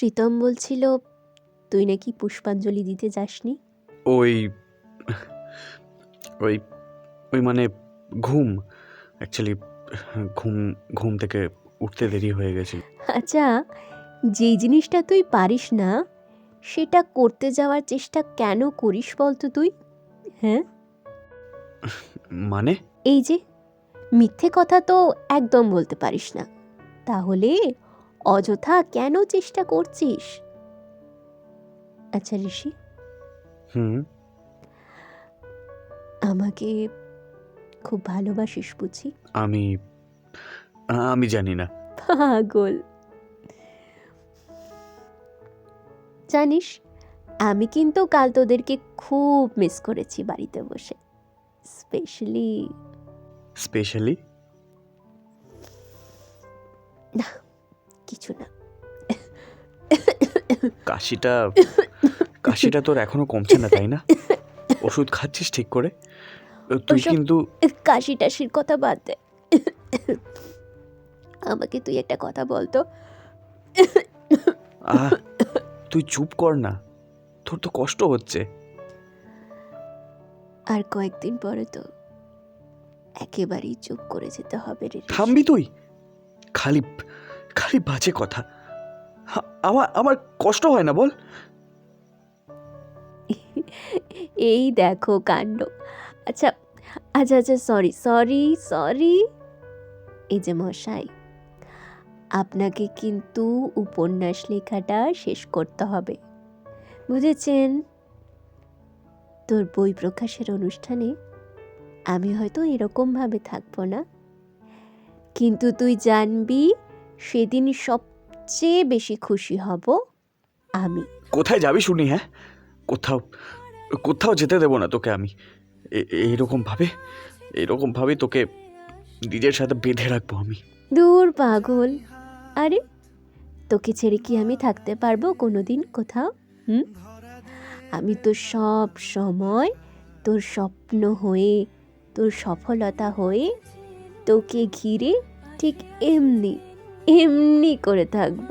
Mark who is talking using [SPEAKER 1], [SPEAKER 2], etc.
[SPEAKER 1] প্রীতম বলছিল তুই নাকি পুষ্পাঞ্জলি দিতে যাসনি?
[SPEAKER 2] ওই ওই ওই মানে ঘুম অ্যাকচুয়ালি ঘুম ঘুম থেকে উঠতে দেরি হয়ে গেছে।
[SPEAKER 1] আচ্ছা যেই জিনিসটা তুই পারিস না সেটা করতে যাওয়ার চেষ্টা কেন করিস বলতো তুই? হ্যাঁ?
[SPEAKER 2] মানে?
[SPEAKER 1] এই যে মিথ্যে কথা তো একদম বলতে পারিস না। তাহলে অযথা কেন চেষ্টা করছিস? আচ্ছা ঋষি।
[SPEAKER 2] হুম।
[SPEAKER 1] আমাকে খুব ভালোবাসিস বুঝি?
[SPEAKER 2] আমি আমি জানি না।
[SPEAKER 1] পাগল। জানিস আমি কিন্তু কাল তোদেরকে খুব মিস করেছি বাড়িতে বসে। Specially
[SPEAKER 2] specially?
[SPEAKER 1] কিছু না
[SPEAKER 2] কাশিটা কাশিটা তোর এখনও কমছে না তাই না? ওষুধ খাচ্ছিস ঠিক করে? তুই কিন্তু
[SPEAKER 1] কাশি টাশির কথা বাদ দে। আমাকে তুই একটা কথা বলতো
[SPEAKER 2] আহ তুই চুপ কর না। তোর তো কষ্ট হচ্ছে।
[SPEAKER 1] আর কয়েকদিন পরে তো একেবারেই চুপ করে যেতে হবে রে
[SPEAKER 2] থামবি তুই? খালি খালি বাজে কথা। আমার আমার কষ্ট হয় না, বল।
[SPEAKER 1] এই দেখো কাণ্ড। আচ্ছা আচ্ছা আচ্ছা সরি সরি সরি এই যে মশাই, আপনাকে কিন্তু উপন্যাস লেখাটা শেষ করতে হবে। বুঝেছেন? তোর বই প্রকাশের অনুষ্ঠানে আমি হয়তো এরকমভাবে থাকব না। কিন্তু তুই জানবি সেদিন সবচেয়ে বেশি খুশি হব আমি।
[SPEAKER 2] কোথায় যাবি শুনি হ্যাঁ? কোথাও কোথাও যেতে দেবো না তোকে আমি। এ- এইরকম ভাবে এইরকম ভাবে তোকে নিজের সাথে বেঁধে রাখব আমি।
[SPEAKER 1] দূর পাগল। আরে তোকে ছেড়ে কি আমি থাকতে পারব কোনোদিন কোথাও? হুম? আমি তো সব সময় তোর স্বপ্ন হয়ে তোর সফলতা হয়ে তোকে ঘিরে ঠিক এমনি এমনি করে থাকব।